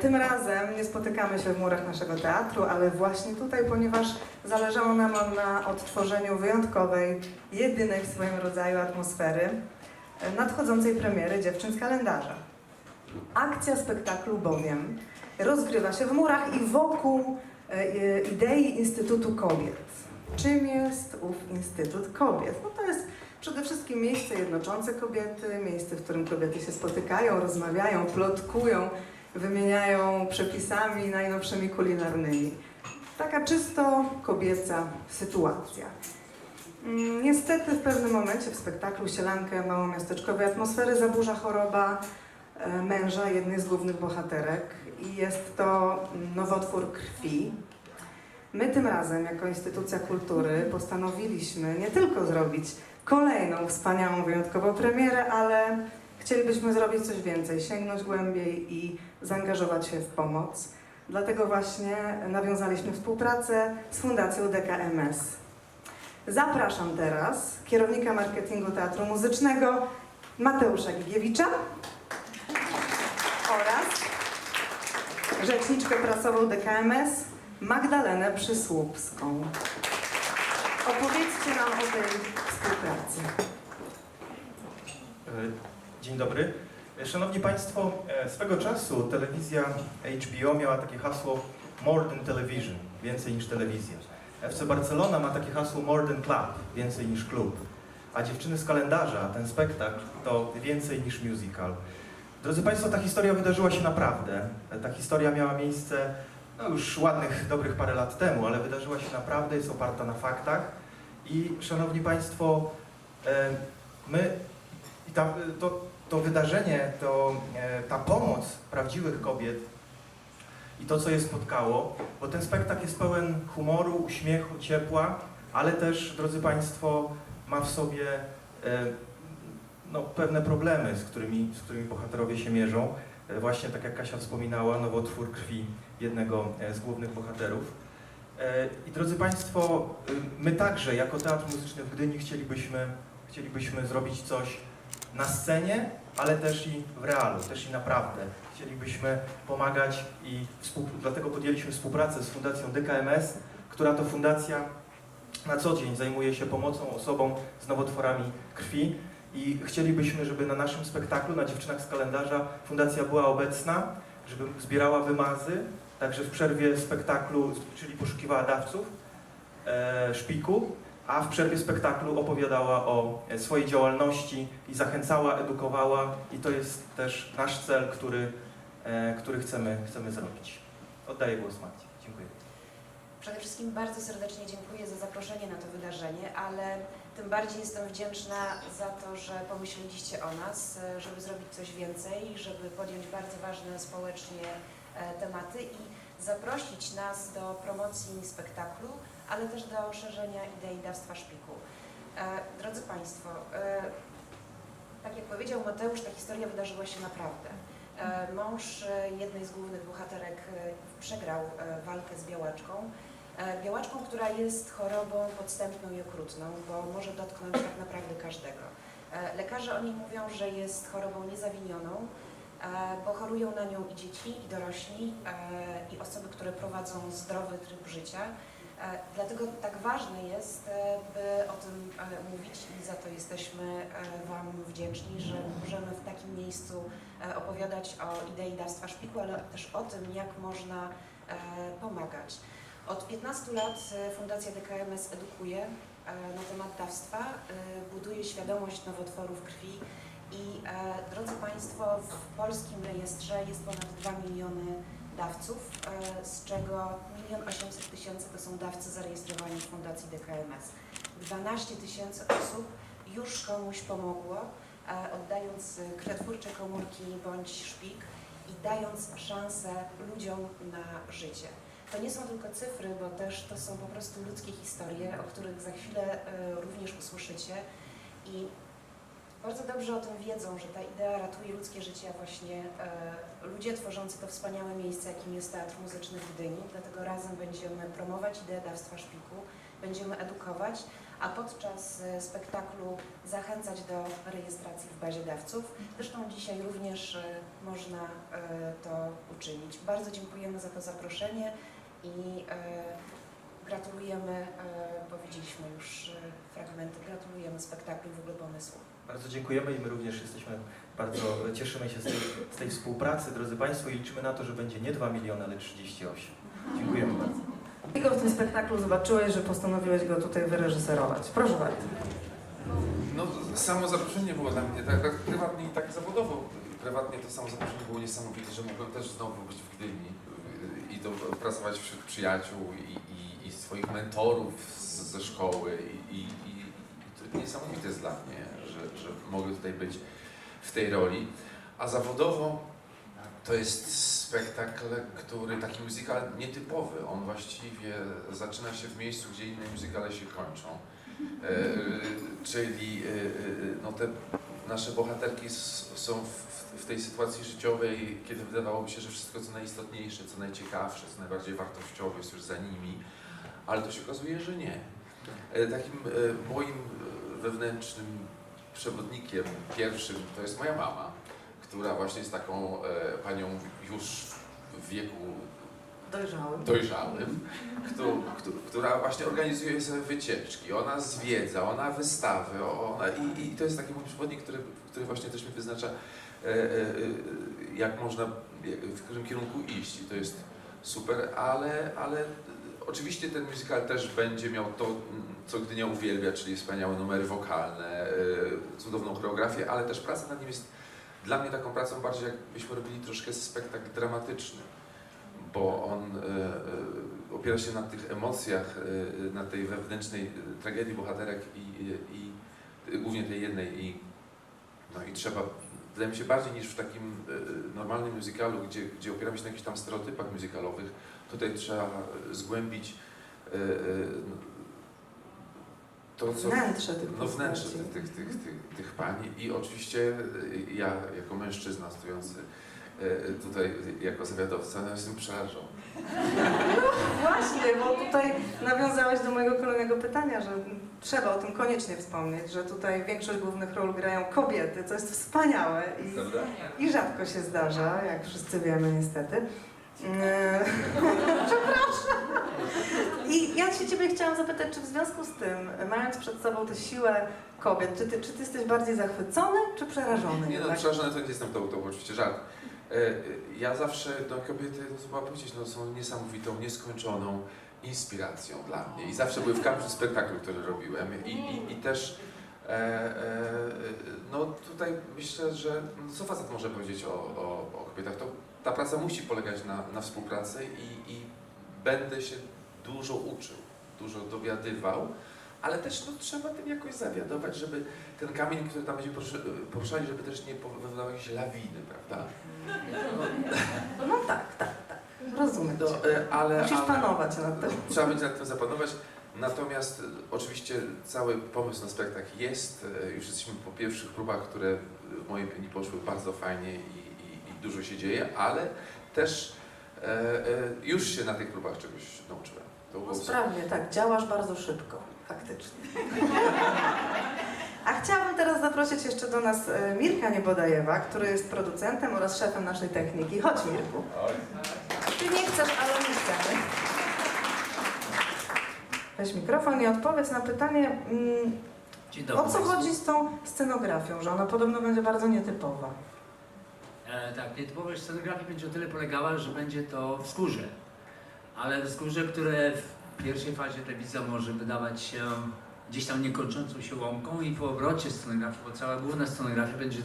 Tym razem nie spotykamy się w murach naszego teatru, ale właśnie tutaj, ponieważ zależało nam na odtworzeniu wyjątkowej, jedynej w swoim rodzaju atmosfery e, nadchodzącej premiery Dziewczyn z kalendarza. Akcja spektaklu bowiem rozgrywa się w murach i wokół e, e, idei Instytutu Kobiet. Czym jest ów Instytut Kobiet? No to jest przede wszystkim miejsce jednoczące kobiety, miejsce, w którym kobiety się spotykają, rozmawiają, plotkują, wymieniają przepisami najnowszymi kulinarnymi. Taka czysto kobieca sytuacja. Mm, Niestety w pewnym momencie w spektaklu Sielankę małomiasteczkowej atmosfery zaburza choroba e, męża jednej z głównych bohaterek i jest to nowotwór krwi. My tym razem, jako instytucja kultury, postanowiliśmy nie tylko zrobić kolejną wspaniałą, wyjątkową premierę, ale chcielibyśmy zrobić coś więcej, sięgnąć głębiej i zaangażować się w pomoc. Dlatego właśnie nawiązaliśmy współpracę z Fundacją DKMS. Zapraszam teraz kierownika marketingu Teatru Muzycznego Mateusza Gigiewicza oraz rzeczniczkę prasową DKMS Magdalenę Przysłupską. Opowiedzcie nam o tej współpracy. Dzień dobry. E, Szanowni Państwo, e, swego czasu telewizja HBO miała takie hasło More than Television, więcej niż telewizja. FC Barcelona ma takie hasło More than Club, więcej niż klub. A Dziewczyny z kalendarza, ten spektakl, to więcej niż musical. Drodzy Państwo, ta historia wydarzyła się naprawdę. E, Ta historia miała miejsce no już ładnych, dobrych parę lat temu, ale wydarzyła się naprawdę, jest oparta na faktach. I Szanowni Państwo, my i ta, to, to wydarzenie, to, e, ta pomoc prawdziwych kobiet i to, co je spotkało, bo ten spektakl jest pełen humoru, uśmiechu, ciepła, ale też, drodzy Państwo, ma w sobie e, no, pewne problemy, z którymi, z którymi bohaterowie się mierzą. E, Właśnie tak jak Kasia wspominała, nowotwór krwi jednego z głównych bohaterów. I drodzy Państwo, my także jako Teatr Muzyczny w Gdyni chcielibyśmy, chcielibyśmy zrobić coś na scenie, ale też i w realu, też i naprawdę. Chcielibyśmy pomagać i dlatego podjęliśmy współpracę z Fundacją DKMS, która to fundacja na co dzień zajmuje się pomocą osobom z nowotworami krwi i chcielibyśmy, żeby na naszym spektaklu, na Dziewczynach z kalendarza, fundacja była obecna, żeby zbierała wymazy, także w przerwie spektaklu, czyli poszukiwała dawców, e, szpiku, a w przerwie spektaklu opowiadała o e, swojej działalności i zachęcała, edukowała i to jest też nasz cel, który, e, który chcemy, chcemy zrobić. Oddaję głos Marcie. Dziękuję. Przede wszystkim bardzo serdecznie dziękuję za zaproszenie na to wydarzenie, ale tym bardziej jestem wdzięczna za to, że pomyśleliście o nas, e, żeby zrobić coś więcej, żeby podjąć bardzo ważne społecznie tematy i zaprosić nas do promocji spektaklu, ale też do szerzenia idei dawstwa szpiku. E, Drodzy Państwo, e, tak jak powiedział Mateusz, ta historia wydarzyła się naprawdę. E, Mąż jednej z głównych bohaterek przegrał walkę z białaczką. Białaczką, która jest chorobą podstępną i okrutną, bo może dotknąć tak naprawdę każdego. Lekarze o niej mówią, że jest chorobą niezawinioną, bo chorują na nią i dzieci, i dorośli, i osoby, które prowadzą zdrowy tryb życia. E, Dlatego tak ważne jest, e, by o tym e, mówić i za to jesteśmy Wam wdzięczni, że możemy w takim miejscu opowiadać o idei dawstwa szpiku, ale też o tym, jak można pomagać. Od 15 lat Fundacja DKMS edukuje na temat dawstwa, buduje świadomość nowotworów krwi i drodzy Państwo, w polskim rejestrze jest ponad 2 miliony dawców, e, z czego 1 800 tysięcy to są dawcy zarejestrowani w Fundacji DKMS. 12 tysięcy osób już komuś pomogło, e, oddając e, krwiotwórcze komórki bądź szpik i dając szansę ludziom na życie. To nie są tylko cyfry, bo też to są po prostu ludzkie historie, o których za chwilę e, również usłyszycie. I bardzo dobrze o tym wiedzą, że ta idea ratuje ludzkie życie, a właśnie e, ludzie tworzący to wspaniałe miejsce, jakim jest Teatr Muzyczny w Gdyni. Dlatego razem będziemy promować ideę dawstwa szpiku będziemy edukować, a podczas e, spektaklu zachęcać do rejestracji w bazie dawców. Zresztą dzisiaj również e, można e, to uczynić. Bardzo dziękujemy za to zaproszenie i gratulujemy, powiedzieliśmy już fragmenty, gratulujemy spektaklu i w ogóle pomysłu. Bardzo dziękujemy i my również jesteśmy bardzo cieszymy się z tej, z tej współpracy, drodzy Państwo, i liczymy na to, że będzie nie 2 miliony, ale 38. Dziękujemy bardzo. Jakiego w tym spektaklu zobaczyłeś, że postanowiłeś go tutaj wyreżyserować? Proszę bardzo. No, samo zaproszenie było dla mnie tak, tak prywatnie i tak zawodowo. Prywatnie to samo zaproszenie było niesamowite, że mogłem też znowu być w Gdyni y, i to pracować wśród przyjaciół i, i, i swoich mentorów z, ze szkoły i, i, niesamowite jest dla mnie, że, że mogę tutaj być w tej roli. A zawodowo to jest spektakl, który taki muzykal nietypowy. On właściwie zaczyna się w miejscu, gdzie inne muzykale się kończą. E, czyli e, e, no te nasze bohaterki są w, w tej sytuacji życiowej, kiedy wydawałoby się, że wszystko co najistotniejsze, co najciekawsze, co najbardziej wartościowe jest już za nimi, ale to się okazuje, że nie. E, Takim e, moim e, wewnętrznym przewodnikiem pierwszym to jest moja mama, która właśnie jest taką e, panią już w wieku dojrzałym, któ- któ- która właśnie organizuje sobie wycieczki, ona zwiedza, ona wystawy, ona, i, i to jest taki mój przewodnik, który, który właśnie też mi wyznacza, e, e, e, jak można, w którym kierunku iść i to jest super, ale, ale oczywiście ten musical też będzie miał to, co Gdynia uwielbia, czyli wspaniałe numery wokalne, e, cudowną choreografię, ale też praca nad nim jest dla mnie taką pracą bardziej jakbyśmy robili troszkę spektakl dramatyczny bo on e, e, opiera się na tych emocjach, na tej wewnętrznej tragedii bohaterek i, i, głównie tej jednej i, no i trzeba, wydaje mi się bardziej niż w takim normalnym musicalu, gdzie, gdzie opieramy się na jakichś tam stereotypach musicalowych, tutaj trzeba zgłębić to, co Wnętrze tych no wnętrze tych, tych, tych, tych, tych pań i oczywiście y, ja jako mężczyzna stojący y, tutaj jako zawiadowca no, jestem przerażony. Właśnie, bo tutaj nawiązałeś do mojego kolejnego pytania, że trzeba o tym koniecznie wspomnieć, że tutaj większość głównych ról grają kobiety, co jest wspaniałe i, i rzadko się zdarza, jak wszyscy wiemy niestety. Przepraszam. I ja się Ciebie chciałam zapytać, czy w związku z tym, mając przed sobą tę siłę kobiet, czy Ty, czy ty jesteś bardziej zachwycony, czy przerażony? Nie no, przerażony to nie jestem, to, to oczywiście żart. E, Ja zawsze do kobiety, no trzeba powiedzieć, no, są niesamowitą, nieskończoną inspiracją dla mnie i zawsze były w każdym spektaklu, który robiłem i, i, i też e, e, no tutaj myślę, że no, co facet może powiedzieć o, o, o kobietach, to ta praca musi polegać na, na współpracy i, i będę się dużo uczył, dużo dowiadywał, ale też no, trzeba tym jakoś zawiadować, żeby ten kamień, który tam będzie poruszany, żeby też nie powodowały jakieś lawiny, prawda? No tak, tak, tak. Rozumiem No, e, ale, Musisz ale panować nad tym. trzeba będzie nad tym zapanować. Natomiast e, oczywiście cały pomysł na spektakl jest. e, Już jesteśmy po pierwszych próbach, które w mojej opinii poszły bardzo fajnie dużo się dzieje, ale też e, e, już się na tych próbach czegoś nauczyłem. To było Sprawnie, tak, działasz bardzo szybko, faktycznie. A chciałabym teraz zaprosić jeszcze do nas e, Mirka Niebodajewa, który jest producentem oraz szefem naszej techniki. Chodź Mirku. Ty nie chcesz, ale my chcemy. Weź mikrofon i odpowiedz na pytanie, mm, o co chodzi z tą scenografią, że ona podobno będzie bardzo nietypowa. E, tak, nietypowość scenografii będzie o tyle polegała, że będzie to wzgórze. Ale wzgórze, które w pierwszej fazie telewizja może wydawać się gdzieś tam niekończącą się łąką i po obrocie scenografii, bo cała główna scenografia będzie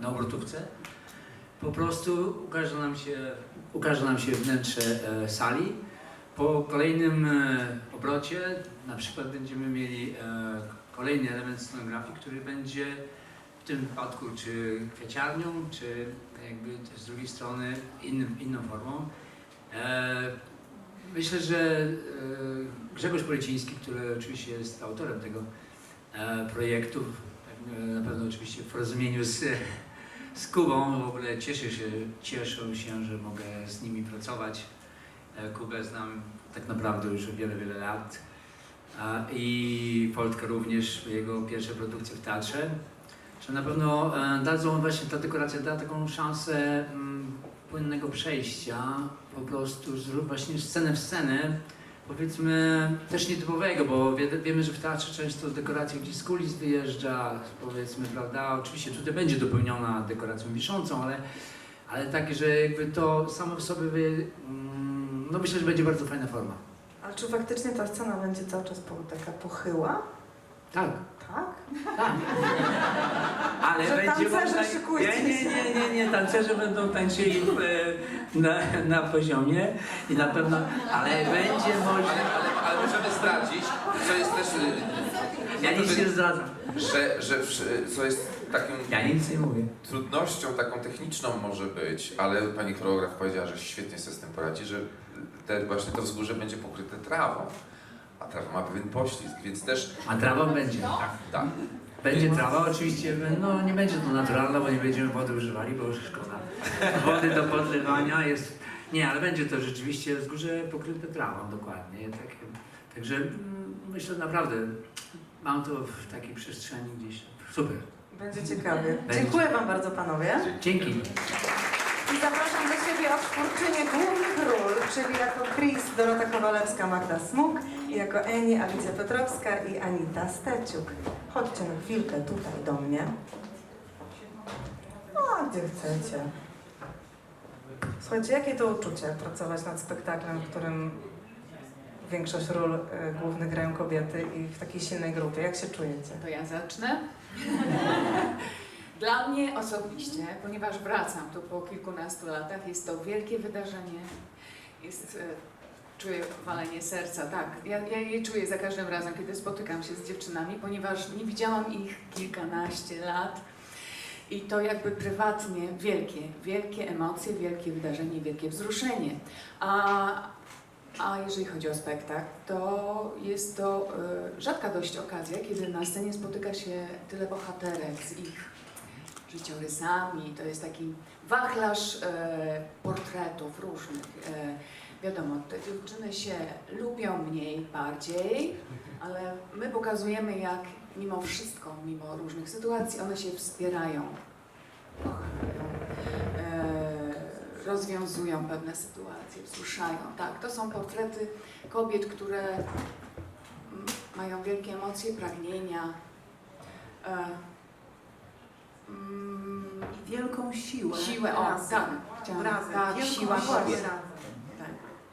na obrotówce, po prostu ukaże nam się, ukaże nam się wnętrze e, sali. Po kolejnym e, obrocie na przykład będziemy mieli e, kolejny element scenografii, który będzie tym wypadku czy kwieciarnią, czy jakby z drugiej strony innym, inną formą. E, myślę, że e, Grzegorz Poleciński, który oczywiście jest autorem tego e, projektu, na pewno oczywiście w porozumieniu z, z Kubą, w ogóle cieszę się, cieszę się, że mogę z nimi pracować. Kubę znam tak naprawdę już wiele, wiele lat i Foltka również, jego pierwsze produkcje w teatrze, że na pewno e, dadzą właśnie ta dekoracja da taką szansę mm, płynnego przejścia, po prostu z, właśnie scenę w scenę, powiedzmy też nietypowego, bo wie, wiemy, że w teatrze często dekoracja gdzieś z kulis wyjeżdża, powiedzmy, prawda, oczywiście tutaj będzie dopełniona dekoracją wiszącą, ale, ale takie, że jakby to samo w sobie, wy, mm, no myślę, że będzie bardzo fajna forma. Ale czy faktycznie ta scena będzie cały czas po, taka pochyła? Tak, Tak? tak. Ale Że będzie tancerze można... szykujcie Nie, nie, nie, nie, nie, tancerze będą tańczyli e, na, na poziomie i na pewno, ale będzie można... Ale, ale, ale możemy zdradzić, co jest też, y, Ja nic nie zdradzam. że, że co jest takim Ja nic nie mówię. trudnością taką techniczną może być, ale pani choreograf powiedziała, że świetnie sobie z tym poradzi, że te, właśnie to wzgórze będzie pokryte trawą, trawa ma pewien poślizg, więc też A trawa będzie. tak, tak. Będzie trawa, oczywiście, no nie będzie to naturalna, bo nie będziemy wody używali, bo już szkoda. Wody do podlewania jest... Nie, ale będzie to rzeczywiście wzgórze pokryte trawą, dokładnie. Tak, także mm, myślę naprawdę, mam to w takiej przestrzeni gdzieś. Super. Będzie ciekawie. Będzie. Dziękuję Wam bardzo panowie. Dzięki. I zapraszam do siebie odtwórczynię głównych ról, czyli jako Chris Dorota Kowalewska, Magda Smuk, i jako Eni Alicja Piotrowska i Anita Steciuk. Chodźcie na chwilkę tutaj do mnie. A, gdzie chcecie. Słuchajcie, jakie to uczucie pracować nad spektaklem, w którym większość ról y, głównych grają kobiety i w takiej silnej grupie? Jak się czujecie? To ja zacznę. Dla mnie osobiście, ponieważ wracam tu po kilkunastu latach, jest to wielkie wydarzenie. Jest, e, czuję walenie serca, tak. Ja, ja je czuję za każdym razem, kiedy spotykam się z dziewczynami, ponieważ nie widziałam ich kilkanaście lat. I to jakby prywatnie wielkie, wielkie emocje, wielkie wydarzenie, wielkie wzruszenie. A, a jeżeli chodzi o spektakl, to jest to e, rzadka dość okazja, kiedy na scenie spotyka się tyle bohaterek z ich życiorysami. To jest taki wachlarz e, portretów różnych. E, wiadomo, te dziewczyny się lubią mniej, bardziej, ale my pokazujemy, jak mimo wszystko, mimo różnych sytuacji, one się wspierają, kochają, e, rozwiązują pewne sytuacje, wzruszają. Tak, to są portrety kobiet, które mają wielkie emocje, pragnienia. E, mm, I wielką siłę. siłę, o, razem. tak, chciałam, Razem. tak, Wielką siła siłę kobiet. razem.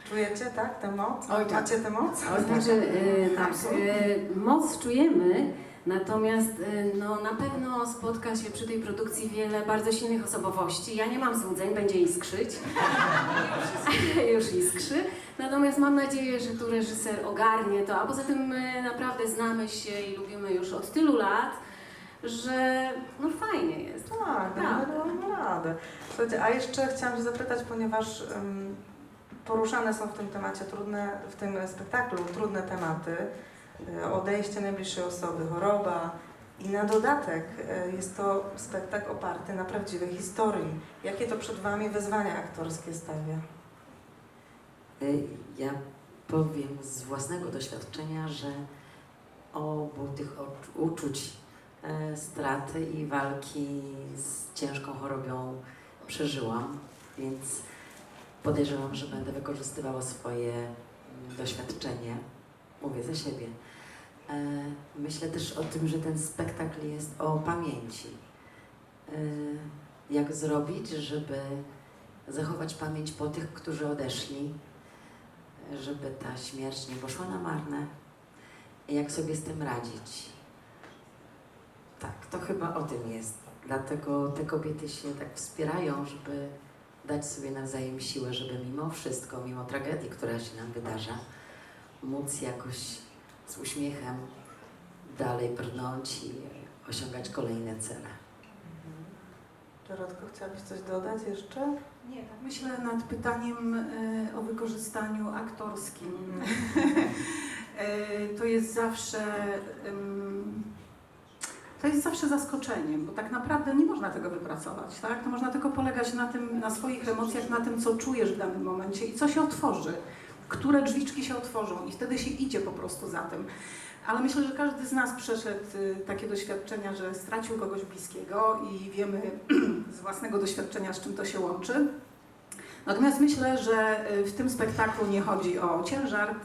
Czujecie, tak, tę moc? Oj, tak. Macie tę moc? To znaczy, e, tak, e, moc czujemy, natomiast e, no, na pewno spotka się przy tej produkcji wiele bardzo silnych osobowości. Ja nie mam złudzeń, będzie iskrzyć. Już iskrzy. Natomiast mam nadzieję, że tu reżyser ogarnie to, a poza tym my naprawdę znamy się i lubimy już od tylu lat, że no fajnie jest. Tak, Tak. no, no, radę. Słuchajcie, a jeszcze chciałam się zapytać, ponieważ um, poruszane są w tym temacie trudne, w tym spektaklu trudne tematy, e, odejście najbliższej osoby, choroba i na dodatek e, jest to spektakl oparty na prawdziwej historii. Jakie to przed Wami wyzwania aktorskie stawia? Y, Ja powiem z własnego doświadczenia, że obu tych uczuć straty i walki z ciężką chorobą przeżyłam, więc podejrzewam, że będę wykorzystywała swoje mm, doświadczenie. Mówię za siebie. E, Myślę też o tym, że ten spektakl jest o pamięci. E, Jak zrobić, żeby zachować pamięć po tych, którzy odeszli, żeby ta śmierć nie poszła na marne jak sobie z tym radzić. Tak, to chyba o tym jest. Dlatego te kobiety się tak wspierają, żeby dać sobie nawzajem siłę, żeby mimo wszystko, mimo tragedii, która się nam wydarza, móc jakoś z uśmiechem dalej brnąć i osiągać kolejne cele. Dorotko, chciałabyś coś dodać jeszcze? Nie, tak myślę nad pytaniem e, o wykorzystaniu aktorskim. E, to jest zawsze em, to jest zawsze zaskoczeniem, bo tak naprawdę nie można tego wypracować, tak? To można tylko polegać na tym, na swoich emocjach, na tym, co czujesz w danym momencie i co się otworzy. które drzwiczki się otworzą i wtedy się idzie po prostu za tym. Ale myślę, że każdy z nas przeszedł y, takie doświadczenia, że stracił kogoś bliskiego i wiemy z własnego doświadczenia, z czym to się łączy. Natomiast myślę, że y, w tym spektaklu nie chodzi o ciężar,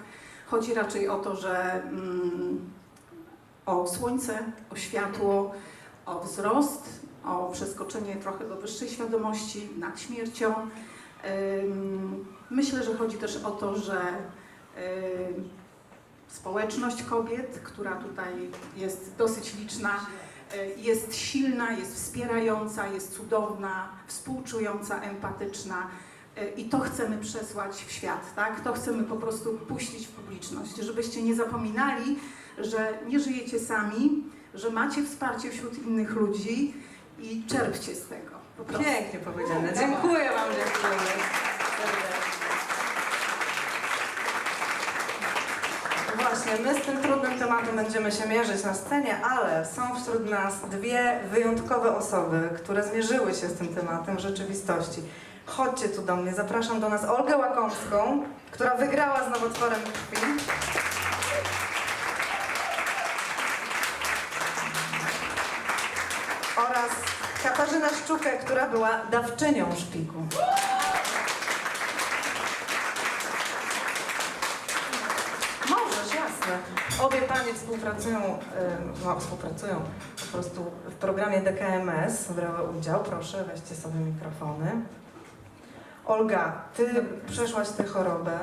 chodzi raczej o to, że mm, o słońce, o światło, o wzrost, o przeskoczenie trochę do wyższej świadomości nad śmiercią. Myślę, że chodzi też o to, że społeczność kobiet, która tutaj jest dosyć liczna, y, jest silna, jest wspierająca, jest cudowna, współczująca, empatyczna. Y, I to chcemy przesłać w świat, tak? To chcemy po prostu puścić w publiczność, żebyście nie zapominali, że nie żyjecie sami, że macie wsparcie wśród innych ludzi i czerpcie z tego. Po prostu. Pięknie powiedziane. Dziękuję Wam, dziękuję. Właśnie, my z tym trudnym tematem będziemy się mierzyć na scenie, ale są wśród nas dwie wyjątkowe osoby, które zmierzyły się z tym tematem w rzeczywistości. Chodźcie tu do mnie, zapraszam do nas Olgę Łakomską, która wygrała z nowotworem krwi. Oraz Katarzynę Szczukę, która była dawczynią szpiku. Możesz, jasne. Obie panie współpracują, no, współpracują po prostu w programie DKMS, brały udział. Proszę, weźcie sobie mikrofony. Olga, ty przeszłaś tę chorobę,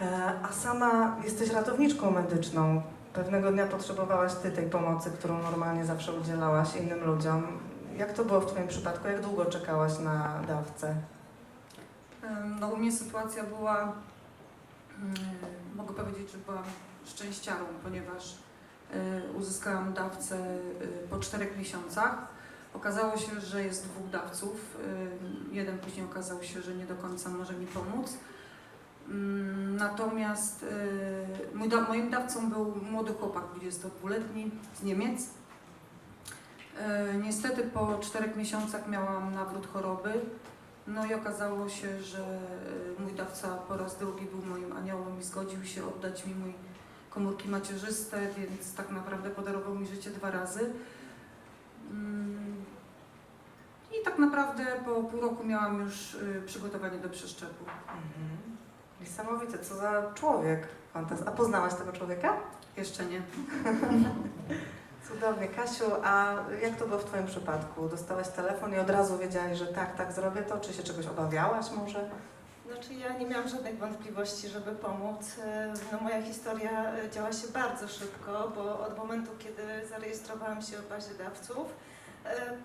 e, a sama jesteś ratowniczką medyczną. Pewnego dnia potrzebowałaś ty tej pomocy, którą normalnie zawsze udzielałaś innym ludziom. Jak to było w twoim przypadku? Jak długo czekałaś na dawcę? No u mnie sytuacja była, mm, mogę powiedzieć, że byłam szczęściarą, ponieważ y, uzyskałam dawcę y, po czterech miesiącach. Okazało się, że jest dwóch dawców. Jeden później okazał się, że nie do końca może mi pomóc. Natomiast y, moim dawcą był młody chłopak, 22-letni z Niemiec. Y, Niestety po czterech miesiącach miałam nawrót choroby. No i okazało się, że y, mój dawca po raz drugi był moim aniołem i zgodził się oddać mi mój komórki macierzyste, więc tak naprawdę podarował mi życie dwa razy. Tak naprawdę po pół roku miałam już y, przygotowanie do przeszczepu. Mhm. Niesamowite, co za człowiek. A poznałaś tego człowieka? Jeszcze nie. Cudownie. Kasiu, a jak to było w Twoim przypadku? Dostałaś telefon i od razu wiedziałaś, że tak, tak zrobię to? Czy się czegoś obawiałaś może? Znaczy ja nie miałam żadnych wątpliwości, żeby pomóc. E, No, moja historia e, działa się bardzo szybko, bo od momentu, kiedy zarejestrowałam się w bazie dawców,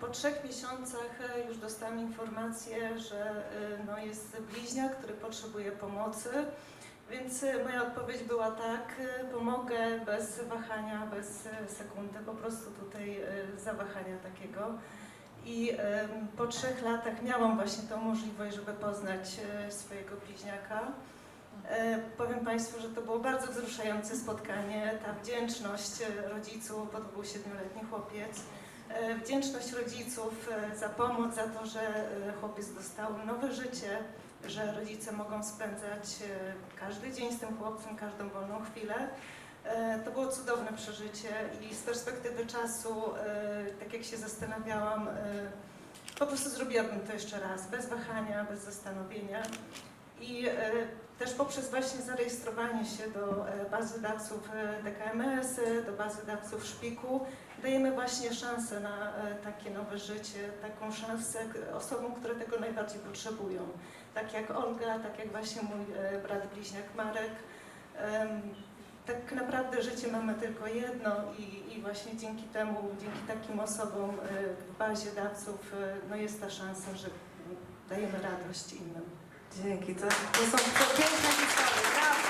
po trzech miesiącach e, już dostałam informację, że e, no, jest bliźniak, który potrzebuje pomocy. Więc e, moja odpowiedź była tak, e, pomogę bez wahania, bez e, sekundy, po prostu tutaj e, zawahania takiego. I po trzech latach miałam właśnie tą możliwość, żeby poznać e, swojego bliźniaka. E, powiem Państwu, że to było bardzo wzruszające spotkanie. Ta wdzięczność e, rodziców, bo to był siedmioletni chłopiec, e, wdzięczność rodziców e, za pomoc, za to, że e, chłopiec dostał nowe życie, że rodzice mogą spędzać e, każdy dzień z tym chłopcem, każdą wolną chwilę. E, To było cudowne przeżycie i z perspektywy czasu, e, tak jak się zastanawiałam, e, po prostu zrobiłabym to jeszcze raz, bez wahania, bez zastanowienia. I e, też poprzez właśnie zarejestrowanie się do e, bazy dawców e, DKMS, do bazy dawców Szpiku, dajemy właśnie szansę na takie nowe życie, taką szansę osobom, które tego najbardziej potrzebują. Tak jak Olga, tak jak właśnie mój brat bliźniak Marek. Tak naprawdę życie mamy tylko jedno i, i właśnie dzięki temu, dzięki takim osobom w bazie dawców no jest ta szansa, że dajemy radość innym. Dzięki, to, to są to piękne historie. Brawo!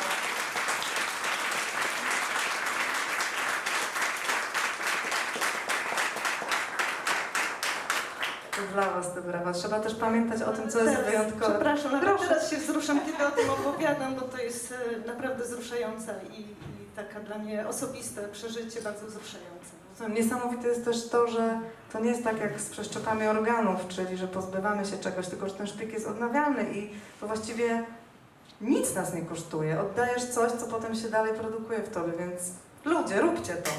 To dla Was te brawa. Trzeba też pamiętać o tym, co jest Teraz- wyjątkowe. Przepraszam, Proszę. teraz się wzruszam, kiedy o tym opowiadam, bo to jest e, naprawdę wzruszająca i, i taka dla mnie osobiste przeżycie, bardzo wzruszające. Niesamowite jest też to, że to nie jest tak jak z przeszczepami organów, czyli że pozbywamy się czegoś, tylko że ten szpik jest odnawialny i to właściwie nic nas nie kosztuje. Oddajesz coś, co potem się dalej produkuje w tobie, więc ludzie, róbcie to.